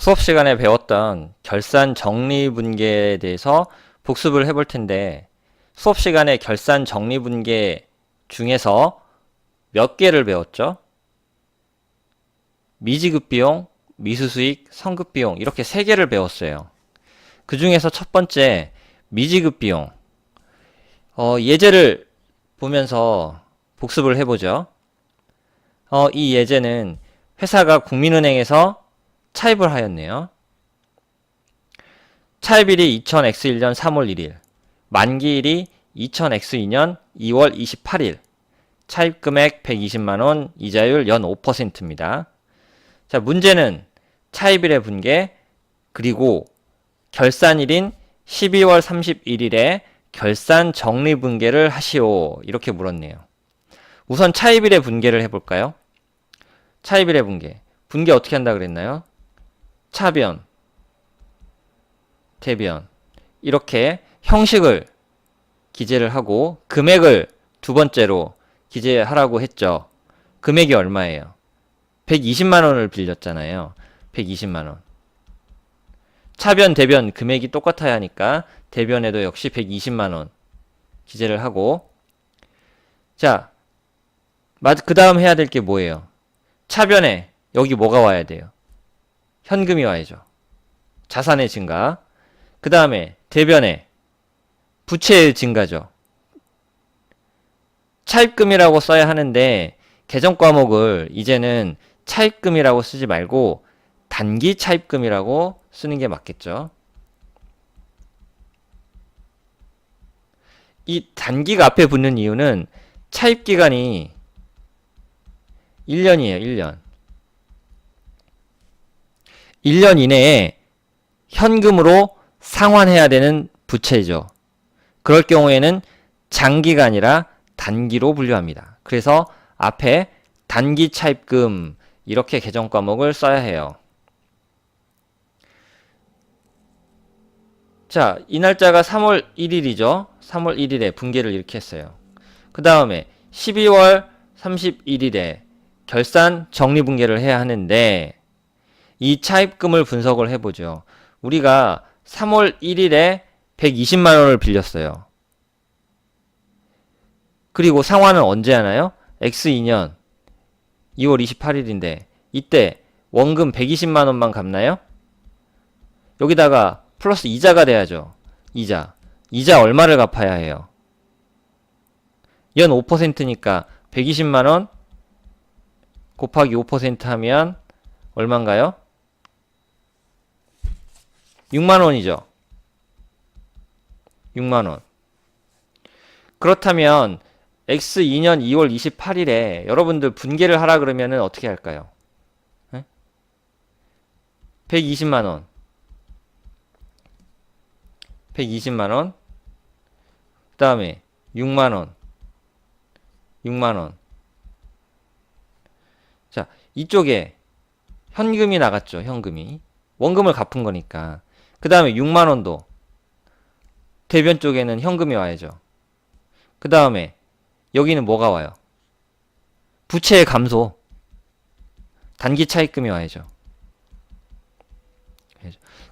수업 시간에 배웠던 결산 정리 분계에 대해서 복습을 해볼 텐데 수업 시간에 결산 정리 분계 중에서 몇 개를 배웠죠? 미지급 비용, 미수수익, 성급 비용 이렇게 세 개를 배웠어요. 그 중에서 첫 번째 미지급 비용. 어, 예제를 보면서 복습을 해보죠. 어, 이 예제는 회사가 국민은행에서 차입을 하였네요. 차입일이 2000X1년 3월 1일, 만기일이 2000X2년 2월 28일, 차입금액 120만원, 이자율 연 5%입니다. 자, 문제는 차입일의 분계, 그리고 결산일인 12월 31일에 결산 정리 분계를 하시오. 이렇게 물었네요. 우선 차입일의 분계를 해볼까요? 차입일의 분계. 분계 어떻게 한다 그랬나요? 차변, 대변. 이렇게 형식을 기재를 하고 금액을 두 번째로 기재하라고 했죠. 금액이 얼마예요? 120만 원을 빌렸잖아요. 120만 원. 차변, 대변 금액이 똑같아야 하니까 대변에도 역시 120만 원 기재를 하고 자, 그 다음 해야 될 게 뭐예요? 차변에 여기 뭐가 와야 돼요? 현금이 와야죠. 자산의 증가. 그 다음에 대변에 부채의 증가죠. 차입금이라고 써야 하는데 개정 과목을 이제는 차입금이라고 쓰지 말고 단기 차입금이라고 쓰는 게 맞겠죠. 이 단기가 앞에 붙는 이유는 차입 기간이 1년이에요, 1년. 1년 이내에 현금으로 상환해야 되는 부채죠. 그럴 경우에는 장기가 아니라 단기로 분류합니다. 그래서 앞에 단기 차입금 이렇게 개정 과목을 써야 해요. 자, 이 날짜가 3월 1일이죠. 3월 1일에 분계를 이렇게 했어요. 그 다음에 12월 31일에 결산 정리 분계를 해야 하는데 이 차입금을 분석을 해보죠. 우리가 3월 1일에 120만 원을 빌렸어요. 그리고 상환은 언제 하나요? X2년 2월 28일인데 이때 원금 120만 원만 갚나요? 여기다가 플러스 이자가 돼야죠. 이자. 이자 얼마를 갚아야 해요? 연 5%니까 120만 원 곱하기 5% 하면 얼마인가요? 6만 원이죠. 6만 원. 그렇다면 X2년 2월 28일에 여러분들 분계를 하라 그러면은 어떻게 할까요? 120만 원. 120만 원. 그 다음에 6만 원. 6만 원. 자, 이쪽에 현금이 나갔죠. 현금이. 원금을 갚은 거니까. 그 다음에 6만 원도 대변 쪽에는 현금이 와야죠. 그 다음에 여기는 뭐가 와요? 부채의 감소. 단기 차입금이 와야죠.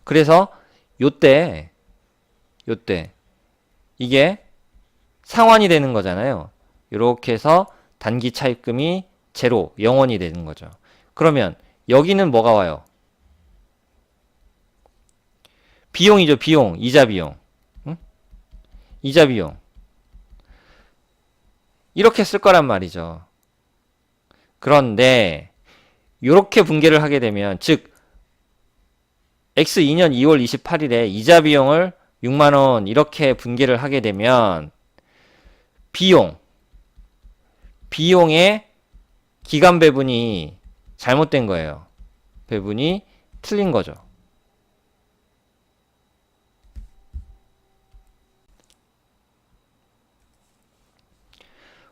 그래서 요때 요때 이게 상환이 되는 거잖아요. 이렇게 해서 단기 차입금이 제로, 0원이 되는 거죠. 그러면 여기는 뭐가 와요? 비용이죠, 비용. 이자 비용. 응? 이자 비용. 이렇게 쓸 거란 말이죠. 그런데 이렇게 분계를 하게 되면 즉 X2년 2월 28일에 이자 비용을 6만 원 이렇게 분계를 하게 되면 비용 비용의 기간 배분이 잘못된 거예요. 배분이 틀린 거죠.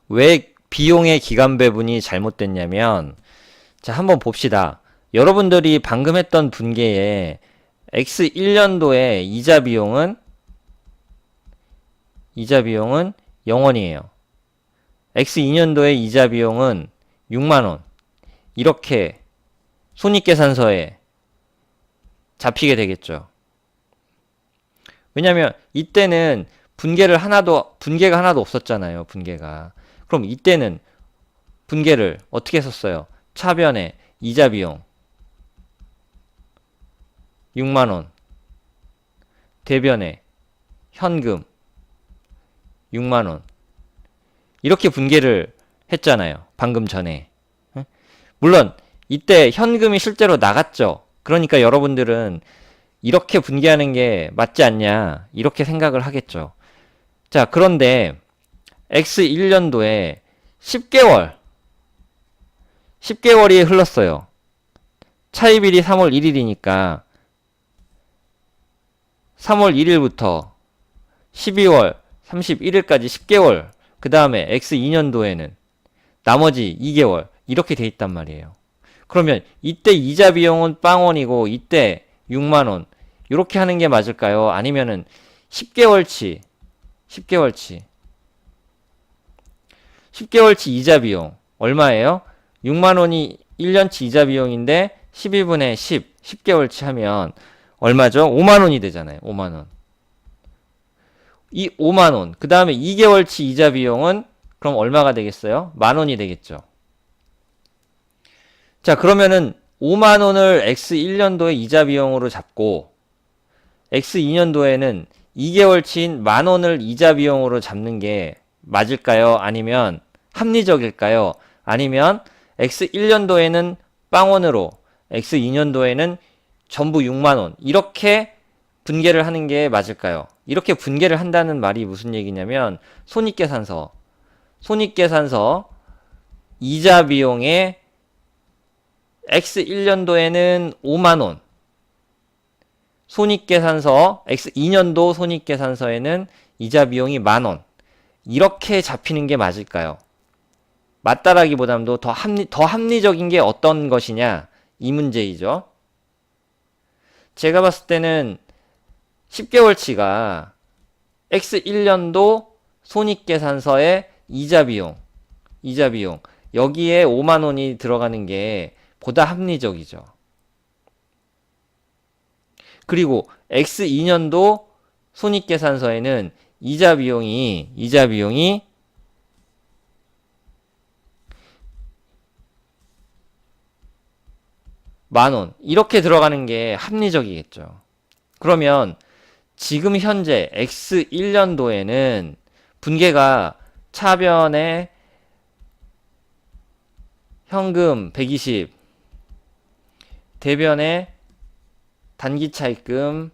왜 비용의 기간 배분이 잘못됐냐면 자, 한번 봅시다. 여러분들이 방금 했던 분계에 X1년도에 이자 비용은 이자 비용은 0원이에요. X2년도에 이자 비용은 6만원. 이렇게 손익계산서에 잡히게 되겠죠. 왜냐면 이때는 분계를 하나도 분계가 하나도 없었잖아요. 분계가. 그럼 이때는 분계를 어떻게 썼어요? 차변에 이자 비용 6만 원. 대변에 현금 6만 원. 이렇게 분계를 했잖아요. 방금 전에. 응? 물론 이때 현금이 실제로 나갔죠. 그러니까 여러분들은 이렇게 분계하는 게 맞지 않냐 이렇게 생각을 하겠죠. 자, 그런데 X 1년도에 10개월 10개월이 흘렀어요. 차입일이 3월 1일이니까 3월 1일부터 12월 31일까지 10개월 그 다음에 X 2년도에는 나머지 2개월 이렇게 돼 있단 말이에요. 그러면 이때 이자 비용은 빵원이고 이때 6만 원 이렇게 하는 게 맞을까요? 아니면은 10개월치 10개월치 10개월치 이자 비용 얼마예요? 6만 원이 1년치 이자 비용인데 12분의 10 10개월치 하면 얼마죠? 5만 원이 되잖아요. 5만 원. 이 5만 원. 그 다음에 2개월치 이자 비용은 그럼 얼마가 되겠어요? 만 원이 되겠죠. 자, 그러면은 5만 원을 X 1년도에 이자 비용으로 잡고 X 2년도에는 2개월치인 만 원을 이자 비용으로 잡는 게 맞을까요? 아니면 합리적일까요? 아니면 X 1년도에는 빵원으로 X 2년도에는 전부 6만 원 이렇게 분계를 하는 게 맞을까요? 이렇게 분계를 한다는 말이 무슨 얘기냐면 손익계산서 손익계산서 이자 비용의 X 1년도에는 5만 원 손익계산서 X 2년도 손익계산서에는 이자 비용이 만 원. 이렇게 잡히는 게 맞을까요? 맞다라기보다도 더 합리, 더 합리적인 게 어떤 것이냐? 이 문제이죠. 제가 봤을 때는 10개월치가 X 1년도 손익계산서의 이자 비용, 이자 비용, 여기에 5만 원이 들어가는 게 보다 합리적이죠. 그리고 X 2년도 손익계산서에는 이자 비용이 이자 비용이 만 원. 이렇게 들어가는 게 합리적이겠죠. 그러면 지금 현재 X 1년도에는 분계가 차변에 현금 120, 대변에 단기 차입금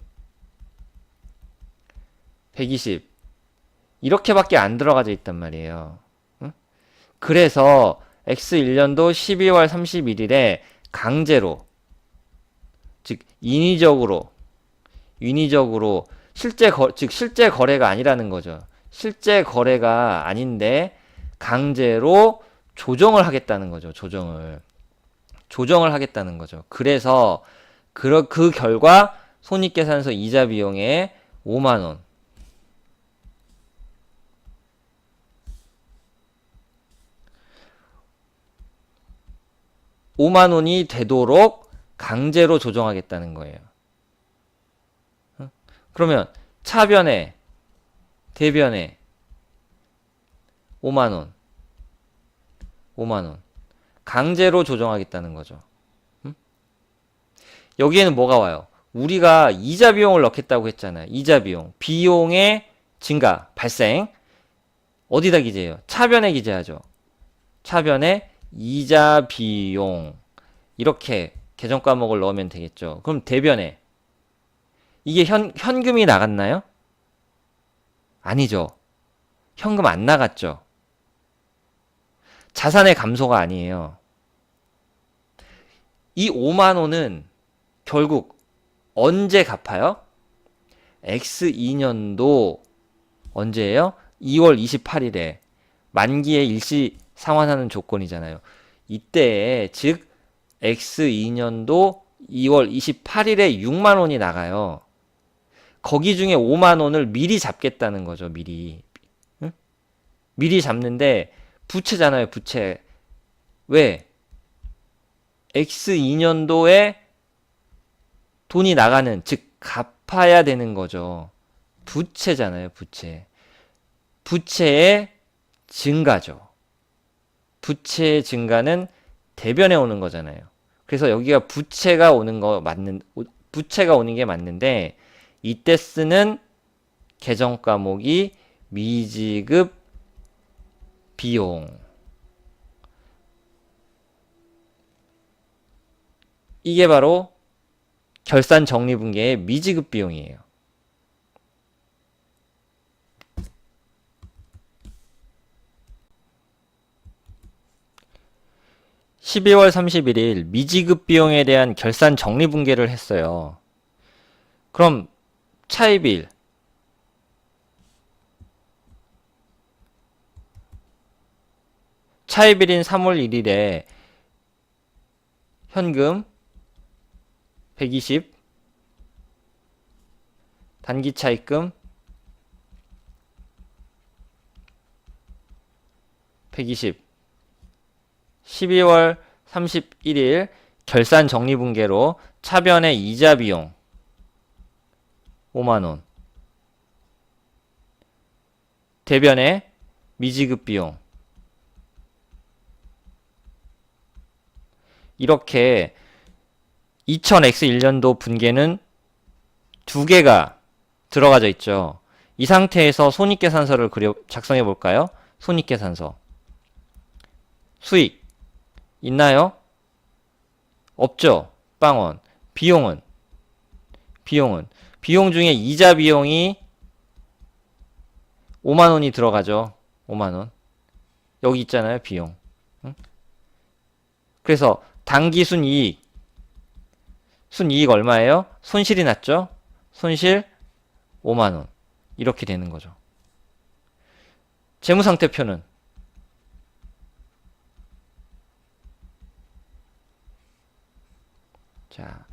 120 이렇게밖에 안 들어가져 있단 말이에요. 응? 그래서 X1년도 12월 31일에 강제로 즉 인위적으로 인위적으로 실제 거, 즉 실제 거래가 아니라는 거죠. 실제 거래가 아닌데 강제로 조정을 하겠다는 거죠. 조정을 조정을 하겠다는 거죠. 그래서 그, 그 결과 손익계산서 이자 비용에 5만 원 5만 원이 되도록 강제로 조정하겠다는 거예요. 그러면 차변에 대변에 5만 원 5만 원 강제로 조정하겠다는 거죠. 여기에는 뭐가 와요? 우리가 이자 비용을 넣겠다고 했잖아요. 이자 비용. 비용의 증가, 발생. 어디다 기재해요? 차변에 기재하죠. 차변에 이자 비용. 이렇게 계정 과목을 넣으면 되겠죠. 그럼 대변에. 이게 현, 현금이 나갔나요? 아니죠. 현금 안 나갔죠. 자산의 감소가 아니에요. 이 5만 원은 결국 언제 갚아요? X2년도 언제예요? 2월 28일에 만기에 일시 상환하는 조건이잖아요. 이때 즉 X2년도 2월 28일에 6만 원이 나가요. 거기 중에 5만 원을 미리 잡겠다는 거죠. 미리. 응? 미리 잡는데 부채잖아요. 부채. 왜? X2년도에 돈이 나가는, 즉, 갚아야 되는 거죠. 부채잖아요, 부채. 부채의 증가죠. 부채의 증가는 대변에 오는 거잖아요. 그래서 여기가 부채가 오는 거 맞는, 부채가 오는 게 맞는데, 이때 쓰는 계정 과목이 미지급 비용. 이게 바로 결산 정리분계의 미지급 비용이에요. (12월 31일) 미지급 비용에 대한 결산 정리 분계를 했어요. 그럼 차입일 차입일인 3월 1일에 현금 120 단기 차입금 120 12월 31일 결산 정리분계로 차변의 이자 비용 5만원 대변의 미지급 비용 이렇게 2000X1년도 분계는 두 개가 들어가져 있죠. 이 상태에서 손익계산서를 그려 작성해 볼까요? 손익계산서. 수익 있나요? 없죠. 빵원. 비용은 비용은 비용 중에 이자 비용이 5만 원이 들어가죠. 5만 원. 여기 있잖아요, 비용. 응? 그래서 단기 순이익 순이익 얼마예요? 손실이 났죠? 손실 5만 원. 이렇게 되는 거죠. 재무상태표는 자,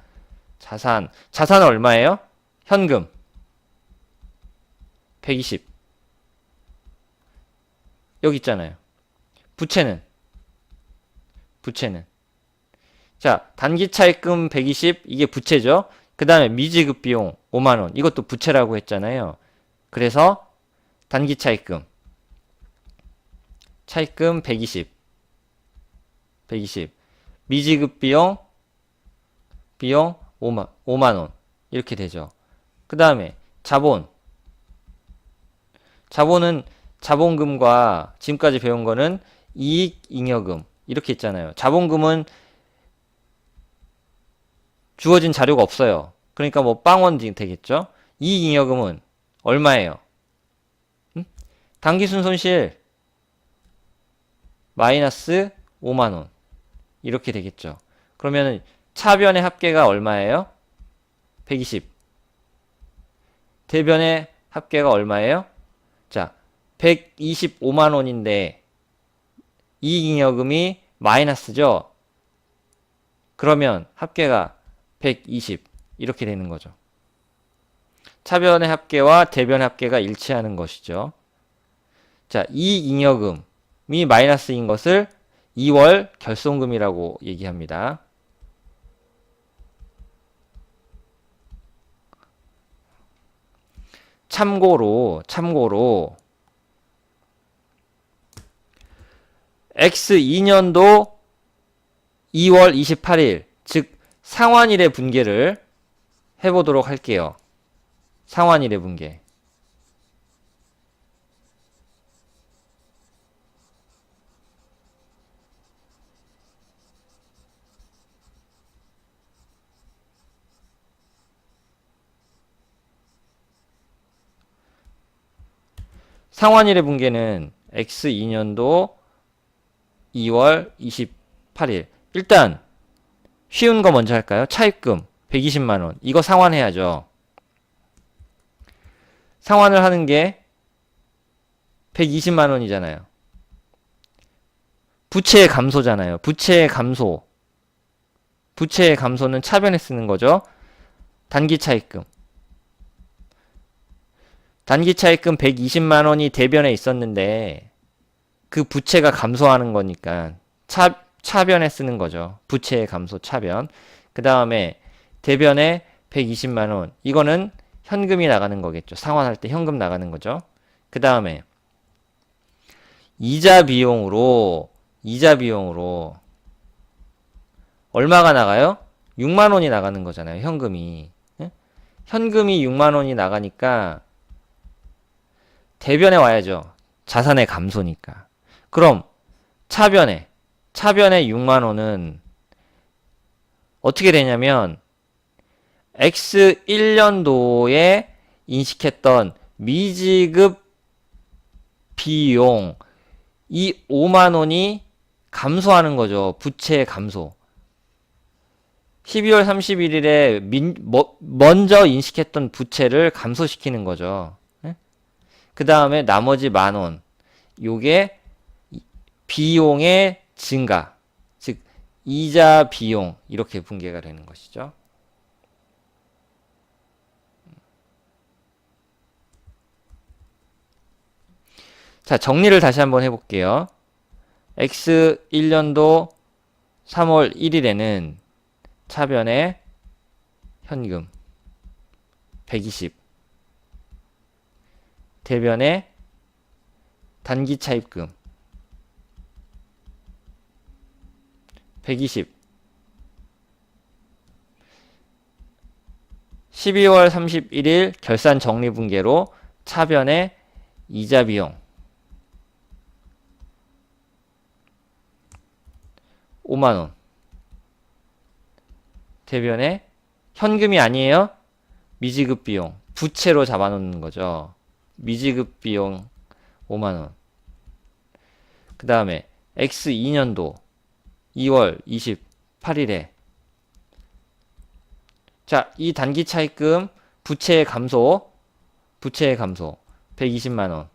자산. 자산은 얼마예요? 현금 120. 여기 있잖아요. 부채는 부채는 자, 단기 차입금 120 이게 부채죠. 그 다음에 미지급 비용 5만 원 이것도 부채라고 했잖아요. 그래서 단기 차입금 차입금 120 120 미지급 비용 비용 5만 5만 원 이렇게 되죠. 그 다음에 자본 자본은 자본금과 지금까지 배운 거는 이익 잉여금 이렇게 있잖아요. 자본금은 주어진 자료가 없어요. 그러니까 뭐 빵원 되겠죠? 이익 잉여금은 얼마예요? 음? 당기순 손실 마이너스 5만원 이렇게 되겠죠. 그러면은 차변의 합계가 얼마예요? 120 대변의 합계가 얼마예요? 자 125만 원인데 이익잉여금이 마이너스죠? 그러면 합계가 120 이렇게 되는 거죠. 차변의 합계와 대변의 합계가 일치하는 것이죠. 자, 이 잉여금이 마이너스인 것을 2월 결손금이라고 얘기합니다. 참고로 참고로 X2년도 2월 28일 즉 상환일의 분계를 해보도록 할게요. 상환일의 분계. 상환일의 분계는 X2년도 2월 28일. 일단 쉬운 거 먼저 할까요? 차입금 120만 원. 이거 상환해야죠. 상환을 하는 게 120만 원이잖아요. 부채의 감소잖아요. 부채의 감소. 부채의 감소는 차변에 쓰는 거죠. 단기 차입금. 단기 차입금 120만 원이 대변에 있었는데 그 부채가 감소하는 거니까 차, 차변에 쓰는 거죠. 부채의 감소 차변. 그 다음에 대변에 120만 원. 이거는 현금이 나가는 거겠죠. 상환할 때 현금 나가는 거죠. 그 다음에 이자 비용으로 이자 비용으로 얼마가 나가요? 6만 원이 나가는 거잖아요. 현금이. 예? 현금이 6만 원이 나가니까 대변에 와야죠. 자산의 감소니까. 그럼 차변에 차변에 6만 원은 어떻게 되냐면 X 1년도에 인식했던 미지급 비용 이 5만 원이 감소하는 거죠. 부채의 감소. 12월 31일에 민, 뭐, 먼저 인식했던 부채를 감소시키는 거죠. 그 다음에 나머지 만 원. 요게 비용의 증가. 즉, 이자 비용. 이렇게 분개가 되는 것이죠. 자, 정리를 다시 한번 해볼게요. X 1년도 3월 1일에는 차변에 현금 120 대변에 단기 차입금 120 12월 31일 결산 정리 분계로 차변에 이자 비용 5만원. 대변에 현금이 아니에요? 미지급 비용. 부채로 잡아놓는 거죠. 미지급 비용 5만원. 그 다음에 X 2년도 2월 28일에 자, 이 단기 차입금 부채의 감소 부채의 감소 120만 원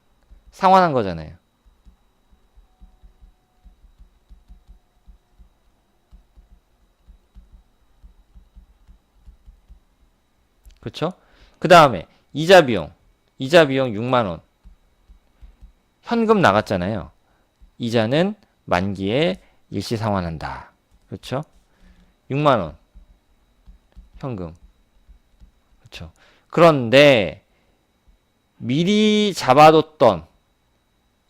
상환한 거잖아요. 그렇죠? 그 다음에 이자 비용, 이자 비용 6만 원. 현금 나갔잖아요. 이자는 만기에 일시 상환한다. 그렇죠? 6만 원. 현금. 그렇죠? 그런데 미리 잡아뒀던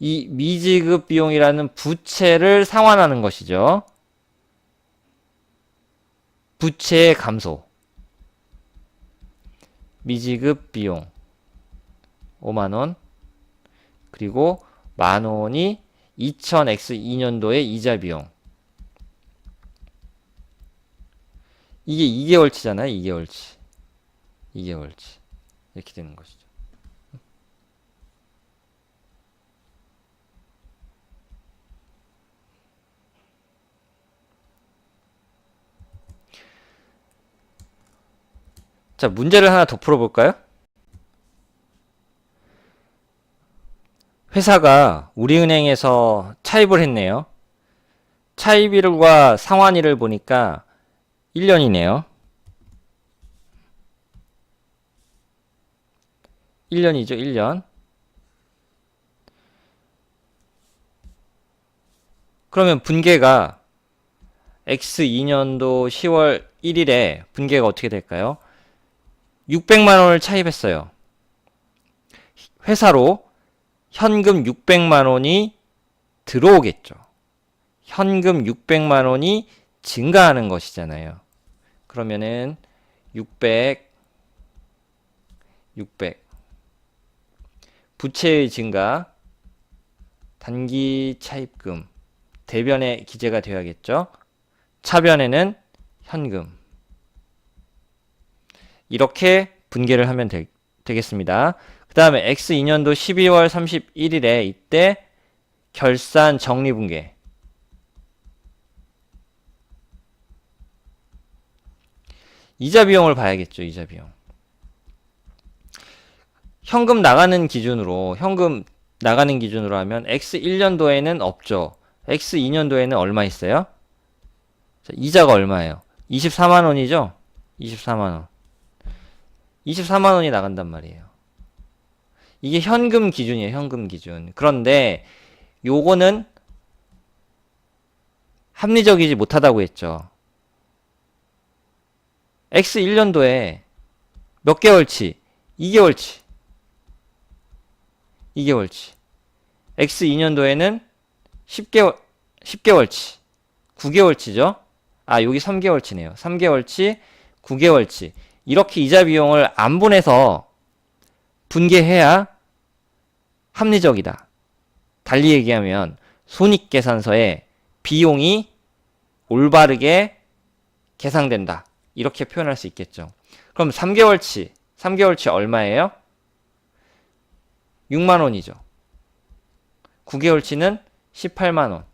이 미지급 비용이라는 부채를 상환하는 것이죠. 부채의 감소. 미지급 비용 5만원. 그리고 만원이 2000X 2년도의 이자 비용. 이게 2개월치잖아요 2개월치. 2개월치. 이렇게 되는 것이죠. 자, 문제를 하나 더 풀어볼까요? 회사가 우리은행에서 차입을 했네요. 차입일과 상환일을 보니까 1년이네요. 1년이죠, 1년. 그러면 분계가 X2년도 10월 1일에 분계가 어떻게 될까요? 600만 원을 차입했어요. 회사로 현금 600만 원이 들어오겠죠. 현금 600만 원이 증가하는 것이잖아요. 그러면은 600 600 부채의 증가 단기 차입금 대변에 기재가 되어야겠죠. 차변에는 현금 이렇게 분계를 하면 되, 겠습니다 그 다음에 X 2년도 12월 31일에 이때 결산 정리 분계 이자 비용을 봐야겠죠. 이자 비용. 현금 나가는 기준으로 현금 나가는 기준으로 하면 X 1년도에는 없죠. X 2년도에는 얼마 있어요? 자, 이자가 얼마예요? 24만 원이죠? 24만 원. 24만 원이 나간단 말이에요. 이게 현금 기준이에요. 현금 기준. 그런데 요거는 합리적이지 못하다고 했죠. X 1년도에 몇 개월치? 2개월치. 2개월치. X 2년도에는 10개월, 10개월치. 9개월치죠? 아, 여기 3개월치네요. 3개월치, 9개월치. 이렇게 이자 비용을 안 보내서 분개해야 합리적이다. 달리 얘기하면 손익계산서에 비용이 올바르게 계상된다. 이렇게 표현할 수 있겠죠. 그럼 3개월치, 3개월치 얼마예요? 6만 원이죠. 9개월치는 18만 원.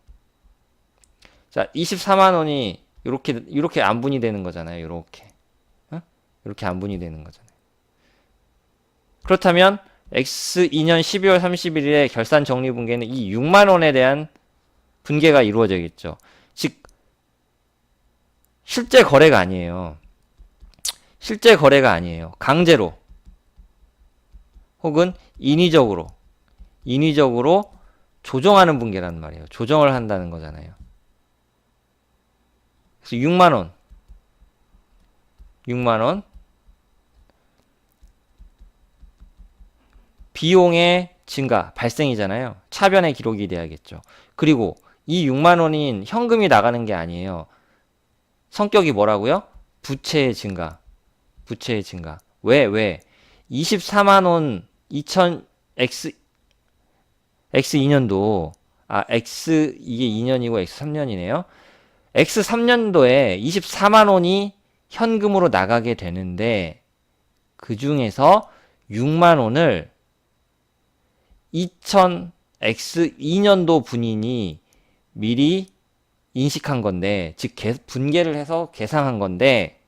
자, 24만 원이 이렇게 이렇게 안분이 되는 거잖아요. 이렇게. 어? 이렇게 안분이 되는 거잖아요. 그렇다면 X 2년 12월 31일에 결산 정리 분계는 이 6만 원에 대한 분계가 이루어져야겠죠. 즉 실제 거래가 아니에요. 실제 거래가 아니에요. 강제로 혹은 인위적으로 인위적으로 조정하는 분계란 말이에요. 조정을 한다는 거잖아요. 그래서 6만 원 6만 원 비용의 증가, 발생이잖아요. 차변의 기록이 돼야겠죠. 그리고 이 6만 원인 현금이 나가는 게 아니에요. 성격이 뭐라고요? 부채의 증가. 부채의 증가. 왜, 왜? 24만 원 2000 X X 2년도 아 X 이게 2년이고 X 3년이네요. X 3년도에 24만 원이 현금으로 나가게 되는데 그 중에서 6만 원을 2000 X 2년도 분인이 미리 인식한 건데, 즉 개- 분계를 해서 계상한 건데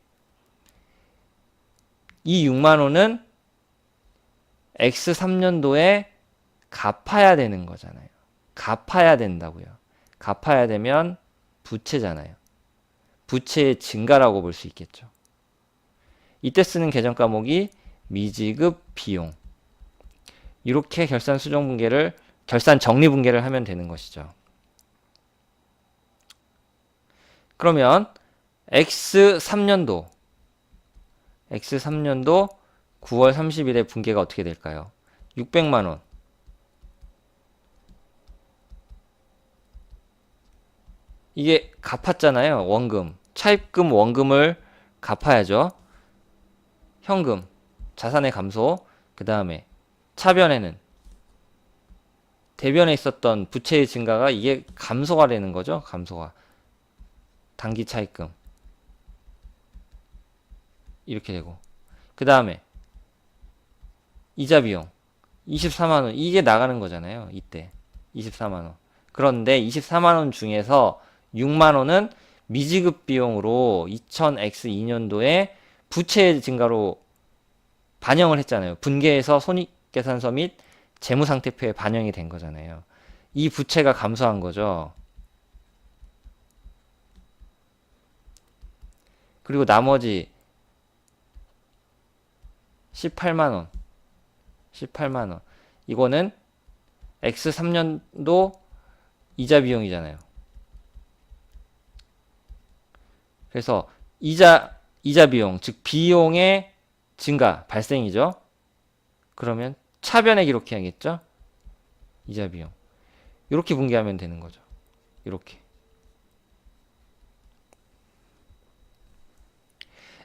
이 6만 원은 X 3년도에 갚아야 되는 거잖아요. 갚아야 된다고요. 갚아야 되면 부채잖아요. 부채의 증가라고 볼 수 있겠죠. 이때 쓰는 계정 과목이 미지급 비용. 이렇게 결산 수정 분계를 결산 정리 분계를 하면 되는 것이죠. 그러면 X 3년도 X 3년도 9월 30일에 분계가 어떻게 될까요? 600만 원. 이게 갚았잖아요. 원금. 차입금 원금을 갚아야죠. 현금, 자산의 감소, 그 다음에 차변에는 대변에 있었던 부채의 증가가 이게 감소가 되는 거죠. 감소가. 단기 차입금. 이렇게 되고. 그 다음에 이자 비용. 24만 원. 이게 나가는 거잖아요. 이때. 24만 원. 그런데 24만 원 중에서 6만 원은 미지급 비용으로 2000X 2년도에 부채 증가로 반영을 했잖아요. 분계해서 손익 계산서 및 재무상태표에 반영이 된 거잖아요. 이 부채가 감소한 거죠. 그리고 나머지 18만원. 18만원. 이거는 X3년도 이자 비용이잖아요. 그래서 이자 이자 비용, 즉 비용의 증가 발생이죠. 그러면 차변에 기록해야겠죠. 이자 비용. 이렇게 분개하면 되는 거죠. 이렇게.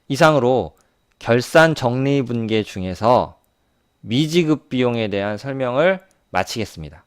이상으로 결산 정리 분계 중에서 미지급 비용에 대한 설명을 마치겠습니다.